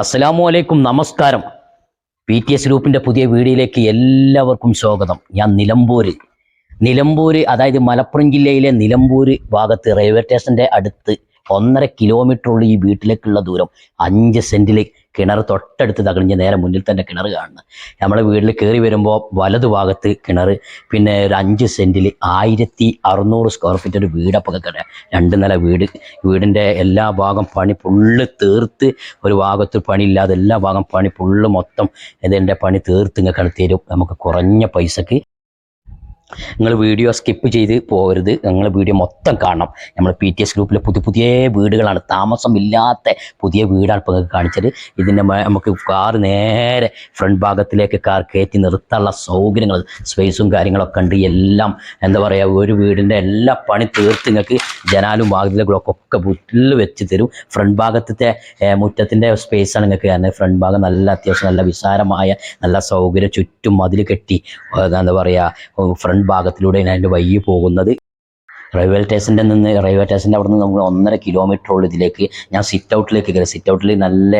അസ്സലാമു അലൈക്കും. നമസ്കാരം. പി ടി എസ് ഗ്രൂപ്പിന്റെ പുതിയ വീഡിയോയിലേക്ക് എല്ലാവർക്കും സ്വാഗതം. ഞാൻ നിലമ്പൂര്. നിലമ്പൂര് അതായത് മലപ്പുറം ജില്ലയിലെ നിലമ്പൂര് ഭാഗത്ത് റെയിൽവേ സ്റ്റേഷന്റെ അടുത്ത് ഒന്നര കിലോമീറ്റർ ഉള്ള ഈ വീട്ടിലേക്കുള്ള ദൂരം അഞ്ച് സെന്റിൽ കിണർ തൊട്ടടുത്ത് തകഴിഞ്ഞ് നേരെ മുന്നിൽ തന്നെ കിണർ കാണുന്നത്. നമ്മളെ വീട്ടിൽ കയറി വരുമ്പോൾ വലതു ഭാഗത്ത് കിണർ പിന്നെ ഒരു അഞ്ച് സെന്റിൽ ആയിരത്തി അറുന്നൂറ് സ്ക്വയർ ഫീറ്റ് ഒരു വീടപ്പൊക്കെ കിട രണ്ട് നില വീട് വീടിന്റെ എല്ലാ ഭാഗം പണി ഫുള്ള് തീർത്ത് ഒരു ഭാഗത്ത് പണിയില്ലാതെ എല്ലാ ഭാഗം പണി ഫുള്ള് മൊത്തം ഇതിന്റെ പണി തീർത്ത് ഇങ്ങനെ തരും നമുക്ക് കുറഞ്ഞ പൈസക്ക് നിങ്ങൾ വീഡിയോ സ്കിപ്പ് ചെയ്ത് പോകരുത്. നിങ്ങൾ വീഡിയോ മൊത്തം കാണണം. നമ്മൾ പി ടി എസ് ഗ്രൂപ്പിലെ പുതിയ പുതിയ വീടുകളാണ്. താമസമില്ലാത്ത പുതിയ വീടാണ് ഇപ്പോൾ നിങ്ങൾക്ക് കാണിച്ചത്. ഇതിന്റെ നമുക്ക് കാർ നേരെ ഫ്രണ്ട് ഭാഗത്തിലേക്ക് കാർ കയറ്റി നിർത്താനുള്ള സൗകര്യങ്ങൾ സ്പേസും കാര്യങ്ങളൊക്കെ ഉണ്ട്. എല്ലാം എന്താ പറയുക ഒരു വീടിന്റെ എല്ലാ പണി തീർത്ത് നിങ്ങൾക്ക് ജനാലും വാതിലുകളൊക്കെ ഒക്കെ വീട്ടിൽ വെച്ച് തരും. ഫ്രണ്ട് ഭാഗത്തെ മുറ്റത്തിന്റെ സ്പേസാണ് നിങ്ങൾക്ക് കാരണം ഫ്രണ്ട് ഭാഗം നല്ല അത്യാവശ്യം നല്ല വിശാലമായ നല്ല സൗകര്യം ചുറ്റും മതിൽ കെട്ടി എന്താ പറയുക ഫ്രണ്ട് ഭാഗത്തിലൂടെയാണ് അതിന്റെ വഴി പോകുന്നത്. റെയിൽവേ സ്റ്റേഷന്റെ നിന്ന് റെയിൽവേ സ്റ്റേഷന്റെ അവിടെ നിന്ന് നമ്മൾ ഒന്നര കിലോമീറ്റർ ഉള്ള ഇതിലേക്ക് ഞാൻ സിറ്റ് ഔട്ടിലേക്ക് കയറി. സിറ്റ് ഔട്ടിൽ നല്ല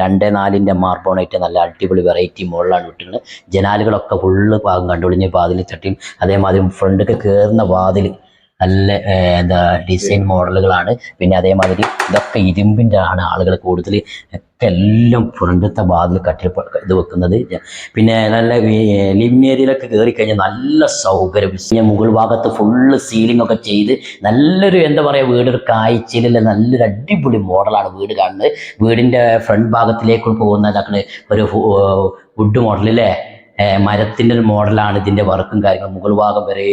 രണ്ട് നാലിന്റെ മാർബോണായിട്ട് നല്ല അടിപൊളി വെറൈറ്റി മുകളിലാണ് വിട്ടിട്ടുള്ളത്. ജനാലുകളൊക്കെ ഫുള്ള് ഭാഗം കണ്ടുപിടിഞ്ഞ് വാതിൽ ചട്ടിയും അതേമാതിരി ഫ്രണ്ടൊക്കെ കയറുന്ന വാതിൽ നല്ല എന്താ ഡിസൈൻ മോഡലുകളാണ് പിന്നെ അതേമാതിരി ഇതൊക്കെ ഇരുമ്പിന്റെ ആണ് ആളുകൾ കൂടുതൽ ഒക്കെ എല്ലാം ഫ്രണ്ടത്തെ ഭാഗത്ത് കട്ടിൽ ഇത് വെക്കുന്നത്. പിന്നെ നല്ല ലിവിങ് ഏരിയയിലൊക്കെ കയറി കഴിഞ്ഞാൽ നല്ല സൗകര്യം. പിന്നെ മുകൾ ഭാഗത്ത് ഫുള്ള് സീലിംഗ് ഒക്കെ ചെയ്ത് നല്ലൊരു എന്താ പറയുക വീടൊരു കാഴ്ചയിലുള്ള നല്ലൊരു അടിപൊളി മോഡലാണ് വീട് കാണുന്നത്. വീടിന്റെ ഫ്രണ്ട് ഭാഗത്തിലേക്ക് പോകുന്ന ഒരു വുഡ് മോഡലല്ലേ മരത്തിന്റെ ഒരു മോഡലാണ് ഇതിന്റെ വർക്കും കാര്യങ്ങളും മുകൾ ഭാഗം വരെ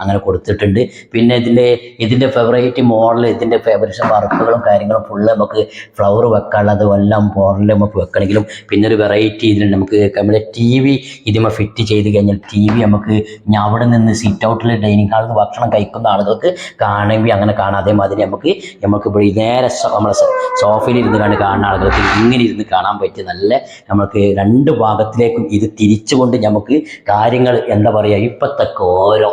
അങ്ങനെ കൊടുത്തിട്ടുണ്ട്. പിന്നെ ഇതിന്റെ ഇതിന്റെ ഫേവറേറ്റ് മോഡൽ ഇതിന്റെ ഫേവറേറ്റ് വർക്കുകളും കാര്യങ്ങളും ഫുള്ള് നമുക്ക് ഫ്ലവർ വെക്കാനുള്ളത് എല്ലാം മോഡലിൽ നമുക്ക് വെക്കണമെങ്കിലും പിന്നെ ഒരു വെറൈറ്റി ഇതിൽ നമുക്ക് നമ്മുടെ ടി വി ഇതിമ ഫിറ്റ് ചെയ്ത് കഴിഞ്ഞാൽ ടി വി നമുക്ക് ഞാൻ അവിടെ നിന്ന് സിറ്റ് ഔട്ടിൽ ഡൈനിങ് ഹാളിൽ നിന്ന് ഭക്ഷണം കഴിക്കുന്ന ആളുകൾക്ക് കാണുമ്പോൾ അങ്ങനെ കാണാം. അതേമാതിരി നമുക്ക് നമുക്ക് ഇപ്പോൾ നേരെ നമ്മളെ സോഫയിൽ ഇരുന്ന് കണ്ട് കാണുന്ന ആളുകൾക്ക് ഇങ്ങനെ ഇരുന്ന് കാണാൻ പറ്റിയ നല്ല നമുക്ക് രണ്ട് ഭാഗത്തിലേക്കും ഇത് തിരിച്ചുകൊണ്ട് നമുക്ക് കാര്യങ്ങൾ എന്താ പറയുക ഇപ്പത്തൊക്കെ ഓരോ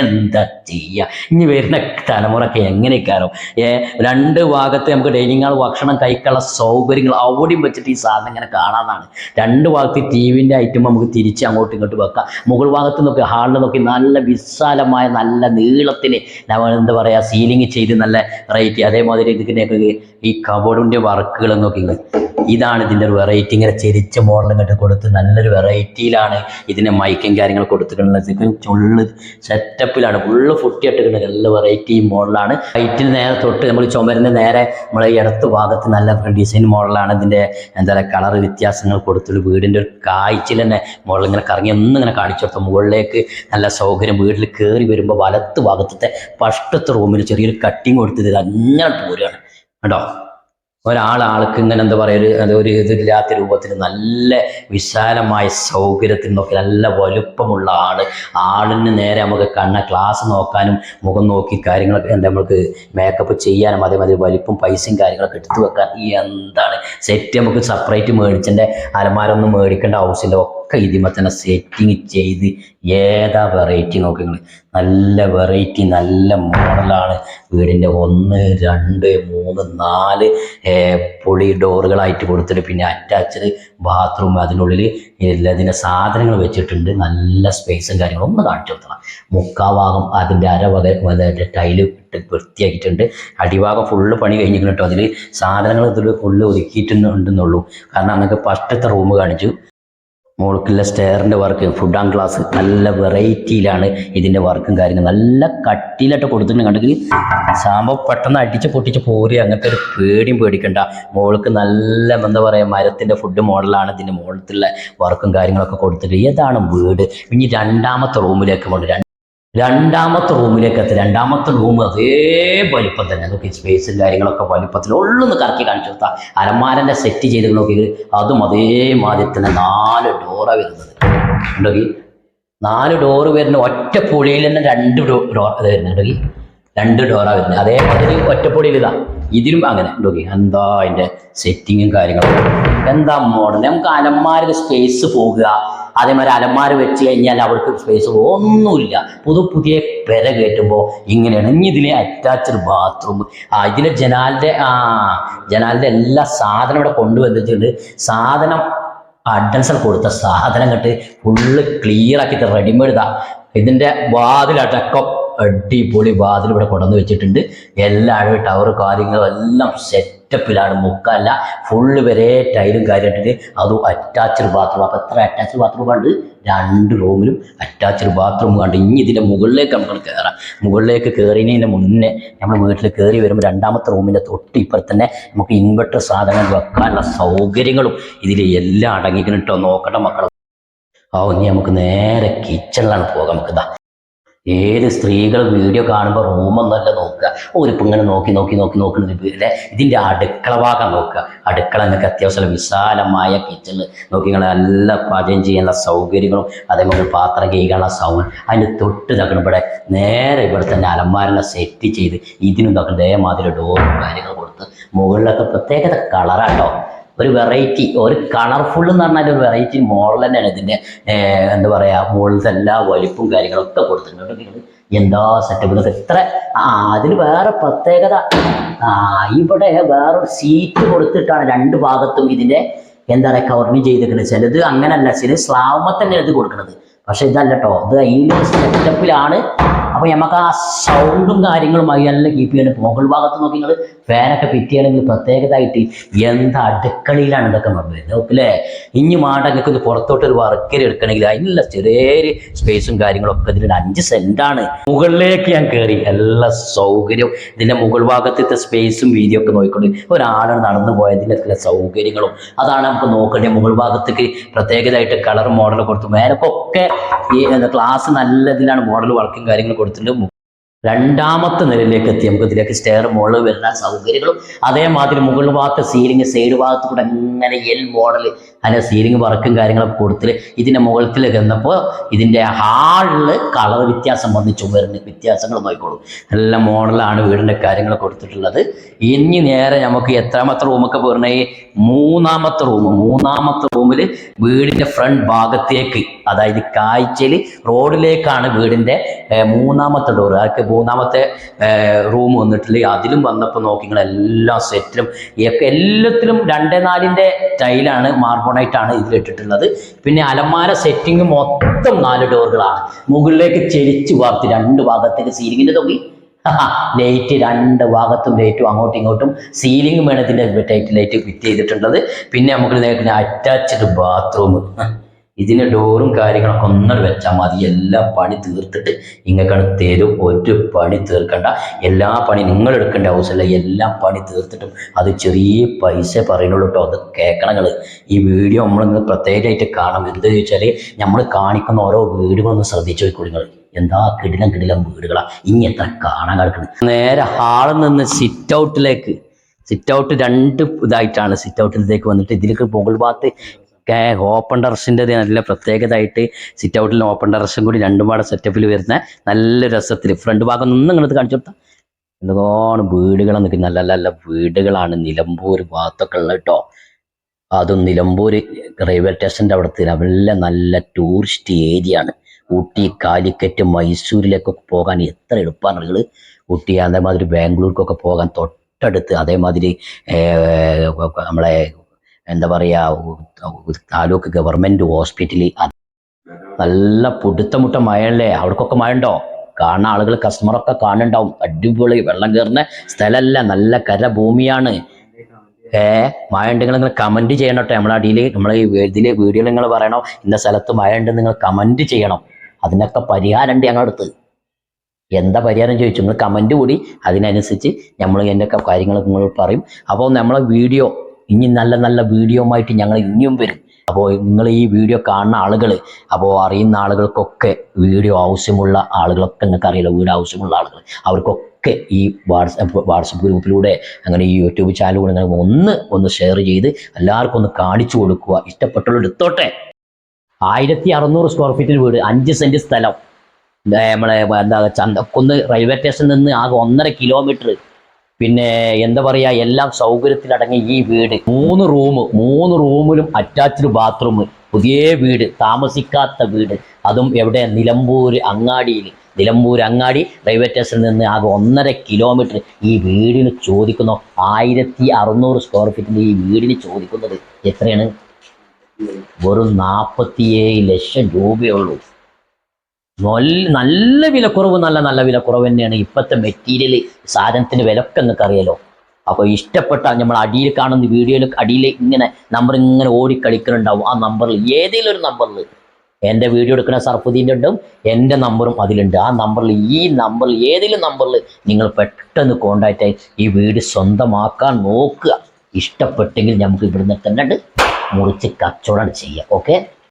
എന്താ ചെയ്യുക ഇനി വരുന്ന തലമുറയ്ക്ക് എങ്ങനെയൊക്കെയാണോ ഏ രണ്ട് ഭാഗത്ത് നമുക്ക് ഡൈനിങ് ഹാൾ ഭക്ഷണം കഴിക്കാനുള്ള സൗകര്യങ്ങൾ അവിടെയും വെച്ചിട്ട് ഈ സാധനം ഇങ്ങനെ കാണാമെന്നാണ് രണ്ട് ഭാഗത്ത് ടി വിന്റെ ഐറ്റം നമുക്ക് തിരിച്ച് അങ്ങോട്ടും ഇങ്ങോട്ടും വെക്കാം. മുകൾ ഭാഗത്ത് നോക്കി ഹാളിൽ നോക്കി നല്ല വിശാലമായ നല്ല നീളത്തിൽ എന്താ പറയുക സീലിംഗ് ചെയ്ത് നല്ല റേറ്റ് അതേമാതിരി ഇതിന്റെ ഈ കബോർഡിന്റെ വർക്കുകൾ നോക്കി ഇതാണ് ഇതിന്റെ ഒരു വെറൈറ്റി ഇങ്ങനെ ചെരിച്ച മോഡൽ ഇങ്ങോട്ട് കൊടുത്ത് നല്ലൊരു വെറൈറ്റിയിലാണ് ഇതിന്റെ മൈക്കും കാര്യങ്ങൾ കൊടുത്തിട്ടുള്ളത്. ചുള്ള് സെറ്റപ്പിലാണ് ഫുള്ള് ഫുട്ടിയിട്ടിരിക്കുന്നത് നല്ല വെറൈറ്റി മോഡലാണ് ഹൈറ്റിൽ നേരെ തൊട്ട് നമ്മൾ ചുമരുന്ന നേരെ നമ്മളെ ഇടത്ത് ഭാഗത്ത് നല്ല ഡിസൈൻ മോഡലാണ് ഇതിന്റെ എന്താ പറയുക കളർ വ്യത്യാസങ്ങൾ കൊടുത്തിട്ട് വീടിന്റെ ഒരു കാഴ്ചയിൽ തന്നെ മോഡൽ ഇങ്ങനെ കറങ്ങി ഒന്നും ഇങ്ങനെ കാണിച്ചു കൊടുത്തു മുകളിലേക്ക് നല്ല സൗകര്യം വീട്ടിൽ കയറി വരുമ്പോൾ വലത്ത് ഭാഗത്തെ ഫസ്റ്റത്തെ റൂമിൽ ചെറിയൊരു കട്ടിങ് കൊടുത്തത് അങ്ങനെ പോരുകയാണ് കേട്ടോ ഒരാൾ ആൾക്ക് ഇങ്ങനെ എന്താ പറയുക ഒരു ഒരു ഇതില്ലാത്ത രൂപത്തിൽ നല്ല വിശാലമായ സൗകര്യത്തിൽ നോക്കി നല്ല വലുപ്പമുള്ള ആൾ ആളിന് നേരെ നമുക്ക് കണ്ണ ക്ലാസ് നോക്കാനും മുഖം നോക്കി കാര്യങ്ങളൊക്കെ എന്താ നമുക്ക് മേക്കപ്പ് ചെയ്യാനും അതേമാതിരി വലിപ്പം പൈസയും കാര്യങ്ങളൊക്കെ എടുത്തു വെക്കാൻ എന്താണ്? സെറ്റ് നമുക്ക് സെപ്പറേറ്റ് മേടിച്ചതിന്റെ അലമാരൊന്നും മേടിക്കേണ്ട ആവശ്യമില്ല. ഒക്കെ ഇതിമ തന്നെ സെറ്റിങ് ചെയ്ത് ഏതാ വെറൈറ്റി നോക്കി നിങ്ങൾ നല്ല വെറൈറ്റി നല്ല മോഡലാണ് വീടിന്റെ ഒന്ന് രണ്ട് മൂന്ന് നാല് പൊളി ഡോറുകളായിട്ട് കൊടുത്തിട്ട് പിന്നെ അറ്റാച്ച്ഡ് ബാത്റൂം അതിനുള്ളിൽ എല്ലാതിന്റെ സാധനങ്ങൾ വെച്ചിട്ടുണ്ട്. നല്ല സ്പേസും കാര്യങ്ങളും ഒന്ന് കാണിച്ചു കൊടുത്തണം മുക്കാഭാഗം അതിന്റെ അരവക ടൈൽ ഇട്ട് വൃത്തിയാക്കിയിട്ടുണ്ട്. അടിഭാഗം ഫുള്ള് പണി കഴിഞ്ഞിട്ടുണ്ട് കേട്ടോ. അതിൽ സാധനങ്ങൾ ഇതിൽ ഫുള്ള് ഒതുക്കിയിട്ടുണ്ടെന്നുള്ളൂ കാരണം നമുക്ക് ഫസ്റ്റത്തെ റൂം കാണിച്ചു. മോൾക്കുള്ള സ്റ്റെയറിന്റെ വർക്ക് ഫുഡ് ആൻഡ് ക്ലാസ് നല്ല വെറൈറ്റിയിലാണ് ഇതിന്റെ വർക്കും കാര്യങ്ങൾ നല്ല കട്ടിയിലായിട്ട് കൊടുത്തിട്ടുണ്ട്. കണ്ടെങ്കിൽ സാമ്പം പെട്ടെന്ന് അടിച്ച് പൊട്ടിച്ച് പോരി അങ്ങനത്തെ ഒരു പേടിയും പേടിക്കണ്ട. മോൾക്ക് നല്ല എന്താ പറയുക മരത്തിന്റെ ഫുഡ് മോഡലാണ് ഇതിന്റെ മോളത്തിലുള്ള വർക്കും കാര്യങ്ങളൊക്കെ കൊടുത്തിട്ട്. ഏതാണ് വീട്. ഇനി രണ്ടാമത്തെ റൂമിലേക്ക് കൊണ്ട് രണ്ടാമത്തെ റൂമിലേക്ക് എത്തി രണ്ടാമത്തെ റൂം അതേ വലിപ്പം തന്നെ. നോക്കി സ്പേസും കാര്യങ്ങളൊക്കെ വലിപ്പത്തിൽ ഉള്ളൊന്ന് കറക്കി കാണിച്ചു കൊടുത്താൽ അലമാരന്റെ സെറ്റ് ചെയ്ത് നോക്കി അതും അതേമാതിരി തന്നെ നാല് ഡോറാണ് വരുന്നത്. ഉണ്ടെങ്കിൽ നാല് ഡോറ് വരുന്ന ഒറ്റ പുഴയിൽ തന്നെ രണ്ട് ഡോ ഡോർ വരുന്നുണ്ടെങ്കിൽ രണ്ട് ഡോറാണ് വരുന്നത്. അതേമാതിരി ഒറ്റപ്പൊടിയിൽ ഇതാ. ഇതിലും അങ്ങനെ. ഉണ്ടെങ്കിൽ എന്താ അതിന്റെ സെറ്റിങ്ങും കാര്യങ്ങളും. എന്താ മോഡൽ നമുക്ക് അലമാരുടെ സ്പേസ് പോകുക അതേമാതിരി അലമാര വെച്ച് കഴിഞ്ഞാൽ അവർക്ക് സ്പേസ് ഒന്നുമില്ല. പുതു പുതിയ പെര കയറ്റുമ്പോൾ ഇങ്ങനെയാണ്. ഇതിലെ അറ്റാച്ച്ഡ് ബാത്റൂം ആ ഇതിലെ ജനാലിന്റെ ആ ജനാലിന്റെ എല്ലാ സാധനം ഇവിടെ കൊണ്ടുവന്നിട്ടുണ്ട്. സാധനം അഡ്വൻസർ കൊടുത്ത സാധനം കണ്ട് ഫുള്ള് ക്ലിയർ ആക്കി റെഡിമെയ്ഡ് ഇതാ. ഇതിന്റെ വാതിലടക്കം അടിപൊളി വാതിൽ ഇവിടെ കൊണ്ടുവന്ന് വെച്ചിട്ടുണ്ട്. എല്ലാവരും ടവർ കാര്യങ്ങളും എല്ലാം സെറ്റപ്പിലാണ് മുക്കല്ല ഫുള്ള് വരെ ടൈലും കാര്യമായിട്ടുണ്ട് അതും അറ്റാച്ച്ഡ് ബാത്റൂം അപ്പോൾ എത്ര അറ്റാച്ച്ഡ് ബാത്റൂം ഉണ്ട് രണ്ട് റൂമിലും അറ്റാച്ച്ഡ് ബാത്റൂം കണ്ട്. ഇനി ഇതിന്റെ മുകളിലേക്ക് നമുക്ക് കയറാം മുകളിലേക്ക് കയറിയതിന് മുന്നേ നമ്മൾ വീട്ടിൽ കയറി വരുമ്പോൾ രണ്ടാമത്തെ റൂമിന്റെ തൊട്ട് ഇപ്പുറത്ത് തന്നെ നമുക്ക് ഇൻവെർട്ടർ സാധനങ്ങൾ വെക്കാനുള്ള സൗകര്യങ്ങളും ഇതിൽ എല്ലാം അടങ്ങിക്കണം കേട്ടോ നോക്കട്ടെ മക്കളെ. ആ ഇനി നമുക്ക് നേരെ കിച്ചണിലാണ് പോകാം. നമുക്ക് ഇതാ ഏത് സ്ത്രീകൾ വീഡിയോ കാണുമ്പോൾ റൂമൊന്നല്ല നോക്കുക. ഒരു ഇങ്ങനെ നോക്കി നോക്കി നോക്കി നോക്കുന്ന അല്ലേ ഇതിന്റെ അടുക്കള ഭാഗം നോക്കുക. അടുക്കള നിങ്ങൾക്ക് അത്യാവശ്യം വിശാലമായ കിച്ചണിൽ നോക്കി നിങ്ങൾ നല്ല പാചകം ചെയ്യാനുള്ള സൗകര്യങ്ങളും അതേപോലെ പാത്രം കഴുകാനുള്ള സൗകര്യം അതിന് തൊട്ട് തക്കണം ഇവിടെ. നേരെ ഇവിടെ തന്നെ അലമാരെല്ലാം സെറ്റ് ചെയ്ത് ഇതിനും തക്കണം ഇതേമാതിരി ഡോറും കാര്യങ്ങൾ കൊടുത്ത് മുകളിലൊക്കെ പ്രത്യേകത കളറാട്ടോ ഒരു വെറൈറ്റി ഒരു കളർഫുൾ എന്ന് പറഞ്ഞാൽ ഒരു വെറൈറ്റി മോഡൽ തന്നെയാണ് ഇതിന്റെ എന്താ പറയുക മോഡൽസ് എല്ലാ വലിപ്പും കാര്യങ്ങളൊക്കെ കൊടുത്തിട്ടുണ്ട്. നിങ്ങൾ എന്താ സെറ്റപ്പ് ഇതൊക്കെ ഇത്ര ആ അതിൽ വേറെ പ്രത്യേകത ആ ഇവിടെ വേറൊരു സീറ്റ് കൊടുത്തിട്ടാണ് രണ്ട് ഭാഗത്തും ഇതിന്റെ എന്താ പറയുക കവർണി ചെയ്തിരിക്കുന്നത്. ചിലത് അങ്ങനല്ല ചില സ്ലാമത്തന്നെ തന്നെ ഇത് കൊടുക്കുന്നത്. പക്ഷെ ഇതല്ല കേട്ടോ ഇത് അതിന്റെ സെറ്റപ്പിലാണ് അപ്പോൾ നമുക്ക് ആ സൗണ്ടും കാര്യങ്ങളും അതിനെല്ലാം കീപ്പ് ചെയ്യണം മുകൾ ഭാഗത്ത് നോക്കി നിങ്ങൾ ഫാനൊക്കെ പിറ്റിയാണെങ്കിൽ പ്രത്യേകതയായിട്ട് എന്താ അടുക്കളയിലാണ് ഇതൊക്കെ വരുന്നത് അല്ലേ ഇനി മാടങ്ങൾക്ക് നിങ്ങൾക്ക് ഇത് പുറത്തോട്ട് ഒരു വർക്കരി എടുക്കണമെങ്കിൽ അതിനുള്ള ചെറിയൊരു സ്പേസും കാര്യങ്ങളൊക്കെ ഇതിൽ അഞ്ച് സെന്റാണ് മുകളിലേക്ക് ഞാൻ കയറി എല്ലാ സൗകര്യവും ഇതിന്റെ മുകൾ ഭാഗത്തെ സ്പേസും വീതിയും ഒക്കെ നോക്കിക്കൊണ്ട് ഒരാളാണ് നടന്നു പോയതിന്റെ സൗകര്യങ്ങളും അതാണ് നമുക്ക് നോക്കേണ്ടത്. മുകൾ ഭാഗത്തേക്ക് പ്രത്യേകതയായിട്ട് കളർ മോഡൽ കൊടുത്തു മേലൊക്കെ ഈ ക്ലാസ് നല്ല ഇതിലാണ് മോഡൽ വർക്കും കാര്യങ്ങളും കൊടുത്തിട്ടുണ്ട്. രണ്ടാമത്തെ നിലയിലേക്ക് എത്തി. നമുക്ക് ഇതിലേക്ക് സ്റ്റെയർ മുകളിൽ വരുന്ന സൗകര്യങ്ങളും അതേമാതിരി മുകൾ ഭാഗത്ത് സീലിംഗ് സൈഡ് ഭാഗത്ത് കൂടെ അങ്ങനെ എൽ മോഡൽ അതിന്റെ സീലിംഗ് വർക്കും കാര്യങ്ങളൊക്കെ കൊടുത്തിൽ ഇതിന്റെ മുകളിലേക്ക് എന്നപ്പോൾ ഇതിന്റെ ഹാളിൽ കളർ വ്യത്യാസം വന്ന് ചുമരിന് വ്യത്യാസങ്ങൾ നോക്കിക്കോളൂ നല്ല മോഡലാണ് വീടിന്റെ കാര്യങ്ങൾ കൊടുത്തിട്ടുള്ളത്. ഇനി നേരെ നമുക്ക് എത്രാമത്തെ റൂമൊക്കെ പറഞ്ഞ മൂന്നാമത്തെ റൂം മൂന്നാമത്തെ റൂമിൽ വീടിന്റെ ഫ്രണ്ട് ഭാഗത്തേക്ക് അതായത് കാഴ്ചയിൽ റോഡിലേക്കാണ് വീടിന്റെ മൂന്നാമത്തെ ഡോർ അതൊക്കെ മൂന്നാമത്തെ റൂം വന്നിട്ടില്ല? അതിലും വന്നപ്പോൾ നോക്കി എല്ലാ സെറ്റിലും എല്ലാത്തിലും രണ്ടേ നാലിന്റെ ടൈലാണ് മാർബോണൈറ്റാണ് ഇതിലിട്ടിട്ടുള്ളത്. പിന്നെ അലമാര സെറ്റിംഗ് മൊത്തം നാല് ഡോറുകളാണ് മുകളിലേക്ക് ചെരിച്ച് വാർത്തി രണ്ട് ഭാഗത്തേക്ക് സീലിങ്ങിന്റെ തൊങ്ങി ലൈറ്റ് രണ്ട് ഭാഗത്തും ലൈറ്റും അങ്ങോട്ടും ഇങ്ങോട്ടും സീലിംഗ് വേണത്തിന്റെ ടൈറ്റ് ലൈറ്റ് ഫിറ്റ് ചെയ്തിട്ടുള്ളത്. പിന്നെ നമുക്ക് അറ്റാച്ച്ഡ് ബാത്റൂം ഇതിന് ഡോറും കാര്യങ്ങളൊക്കെ ഒന്നും വെച്ചാൽ മതി. എല്ലാ പണി തീർത്തിട്ട് ഇങ്ങക്കാണ് തരും. ഒരു പണി തീർക്കണ്ട. എല്ലാ പണി നിങ്ങൾ എടുക്കേണ്ട ആവശ്യമില്ല. എല്ലാ പണി തീർത്തിട്ടും അത് ചെറിയ പൈസ പറയുന്നുള്ളൂ കേട്ടോ. അത് കേൾക്കണങ്ങൾ ഈ വീഡിയോ നമ്മൾ നമ്മളിന്ന് പ്രത്യേകമായിട്ട് കാണാം എന്താ ചോദിച്ചാൽ നമ്മൾ കാണിക്കുന്ന ഓരോ വീടുകളൊന്ന് ശ്രദ്ധിച്ചു നോക്കിക്കോളൂ നിങ്ങൾ എന്താ കിടിലം കിടിലം വീടുകളാണ് ഇനി എത്ര കാണാൻ കിടക്കുന്നത് നേരെ ഹാളിൽ നിന്ന് സിറ്റ് ഔട്ടിലേക്ക് സിറ്റ് ഔട്ട് രണ്ട് ഇതായിട്ടാണ്. സിറ്റ് ഔട്ടിലേക്ക് വന്നിട്ട് ഇതിലേക്ക് മുകൾ ഭാഗത്ത് ഓപ്പൺ ടെറസിന്റെ നല്ല പ്രത്യേകതയായിട്ട് സിറ്റ് ഔട്ടിൽ ഓപ്പൺ ടെറസും കൂടി രണ്ടും പാടെ സെറ്റപ്പിൽ വരുന്ന നല്ല രസത്തിൽ ഫ്രണ്ട് ഭാഗം ഒന്നും ഇങ്ങനത്തെ കാണിച്ചു കൊടുത്താൽ എന്തുകൊണ്ട് വീടുകളാണ് നിൽക്കുന്നത് നല്ല നല്ല വീടുകളാണ്. നിലമ്പൂർ ഭാഗത്തൊക്കെ ഉള്ളത് കേട്ടോ അതും നിലമ്പൂർ റെയിൽവേ സ്റ്റേഷന്റെ അവിടുത്തെ നല്ല നല്ല ടൂറിസ്റ്റ് ഏരിയ ആണ്. ഊട്ടി കാലിക്കറ്റ് മൈസൂരിലേക്കൊക്കെ പോകാൻ എത്ര എളുപ്പമാണ് നിങ്ങൾ ഊട്ടി അതേമാതിരി ബാംഗ്ലൂർക്കൊക്കെ പോകാൻ തൊട്ടടുത്ത് അതേമാതിരി നമ്മളെ എന്താ പറയുക താലൂക്ക് ഗവൺമെന്റ് ഹോസ്പിറ്റലിൽ നല്ല പുടുത്തമുട്ട മഴയല്ലേ? അവിടേക്കൊക്കെ മഴ ഉണ്ടോ കാണുന്ന ആളുകൾ കസ്റ്റമറൊക്കെ കാണുന്നുണ്ടാവും. അടിപൊളി വെള്ളം കയറുന്ന സ്ഥലമല്ല. നല്ല കര ഭൂമിയാണ് ഏ മഴ ഉണ്ടെങ്കിൽ നിങ്ങൾ കമന്റ് ചെയ്യണം കേട്ടോ. നമ്മളെ അടിയിൽ നമ്മളെ ഈ ഇതിലെ വീഡിയോയിൽ നിങ്ങൾ പറയണം ഇന്ന സ്ഥലത്ത് മഴ ഉണ്ട് നിങ്ങൾ കമന്റ് ചെയ്യണം. അതിനൊക്കെ പരിഹാരം ഉണ്ട് അടുത്ത്. എന്താ പരിഹാരം ചോദിച്ചു? നിങ്ങൾ കമന്റ് കൂടി അതിനനുസരിച്ച് നമ്മൾ എന്റെ കാര്യങ്ങൾ നിങ്ങൾ പറയും. അപ്പോൾ നമ്മളെ വീഡിയോ ഇനി നല്ല നല്ല വീഡിയോ ആയിട്ട് ഞങ്ങൾ ഇനിയും വരും. അപ്പോൾ നിങ്ങൾ ഈ വീഡിയോ കാണുന്ന ആളുകൾ അപ്പോൾ അറിയുന്ന ആളുകൾക്കൊക്കെ വീഡിയോ ആവശ്യമുള്ള ആളുകളൊക്കെ നിങ്ങൾക്ക് അറിയില്ല വീട് ആവശ്യമുള്ള ആളുകൾ അവർക്കൊക്കെ ഈ വാട്സപ്പ് വാട്സപ്പ് ഗ്രൂപ്പിലൂടെ അങ്ങനെ ഈ യൂട്യൂബ് ചാനലിലൂടെ നിങ്ങൾ ഒന്ന് ഒന്ന് ഷെയർ ചെയ്ത് എല്ലാവർക്കും ഒന്ന് കാണിച്ചു കൊടുക്കുക. ഇഷ്ടപ്പെട്ടുള്ള എടുത്തോട്ടെ. ആയിരത്തി അറുന്നൂറ് സ്ക്വയർ ഫീറ്റിൽ വീട് അഞ്ച് സെന്റ് സ്ഥലം. നമ്മളെ എന്താ ചന്തക്കുന്ന് റെയിൽവേ സ്റ്റേഷനിൽ നിന്ന് ആകെ ഒന്നര കിലോമീറ്റർ പിന്നെ എന്താ പറയാ എല്ലാം സൗകര്യത്തിലടങ്ങിയ ഈ വീട്. മൂന്ന് റൂം മൂന്ന് റൂമിലും അറ്റാച്ച്ഡ് ബാത്റൂം പുതിയ വീട് താമസിക്കാത്ത വീട്. അതും എവിടെ? നിലമ്പൂർ അങ്ങാടിയിൽ നിലമ്പൂർ അങ്ങാടി റെയിൽവേ സ്റ്റേഷനിൽ നിന്ന് ആകെ ഒന്നര കിലോമീറ്റർ ഈ വീടിന് ചോദിക്കുന്നു. ആയിരത്തി അറുന്നൂറ് സ്ക്വയർ ഫീറ്റിന്റെ ഈ വീടിന് ചോദിക്കുന്നത് എത്രയാണ്? വെറും നാൽപ്പത്തിയേഴ് ലക്ഷം രൂപയേ ഉള്ളൂ. നല്ല വിലക്കുറവ് നല്ല നല്ല വിലക്കുറവ് തന്നെയാണ് ഇപ്പോഴത്തെ മെറ്റീരിയൽ സാധനത്തിന് വിലയൊക്കെ നിങ്ങൾക്ക് അറിയാലോ. അപ്പോൾ ഇഷ്ടപ്പെട്ട നമ്മൾ അടിയിൽ കാണുന്ന വീഡിയോയിൽ അടിയിൽ ഇങ്ങനെ നമ്പർ ഇങ്ങനെ ഓടിക്കളിക്കുന്നുണ്ടാവും ആ നമ്പറിൽ ഏതെങ്കിലും ഒരു നമ്പറിൽ എന്റെ വീഡിയോ എടുക്കുന്ന സർഫുദ്ദീന്റെ ഉണ്ടാവും എന്റെ നമ്പറും അതിലുണ്ട്. ആ നമ്പറിൽ ഈ നമ്പറിൽ ഏതെങ്കിലും നമ്പറിൽ നിങ്ങൾ പെട്ടെന്ന് കോണ്ടാക്റ്റ് ആയി ഈ വീട് സ്വന്തമാക്കാൻ നോക്കുക. ഇഷ്ടപ്പെട്ടെങ്കിൽ നമുക്ക് ഇവിടുന്ന് തന്നെ മുറിച്ച് കച്ചവടം ചെയ്യാം. ഓക്കെ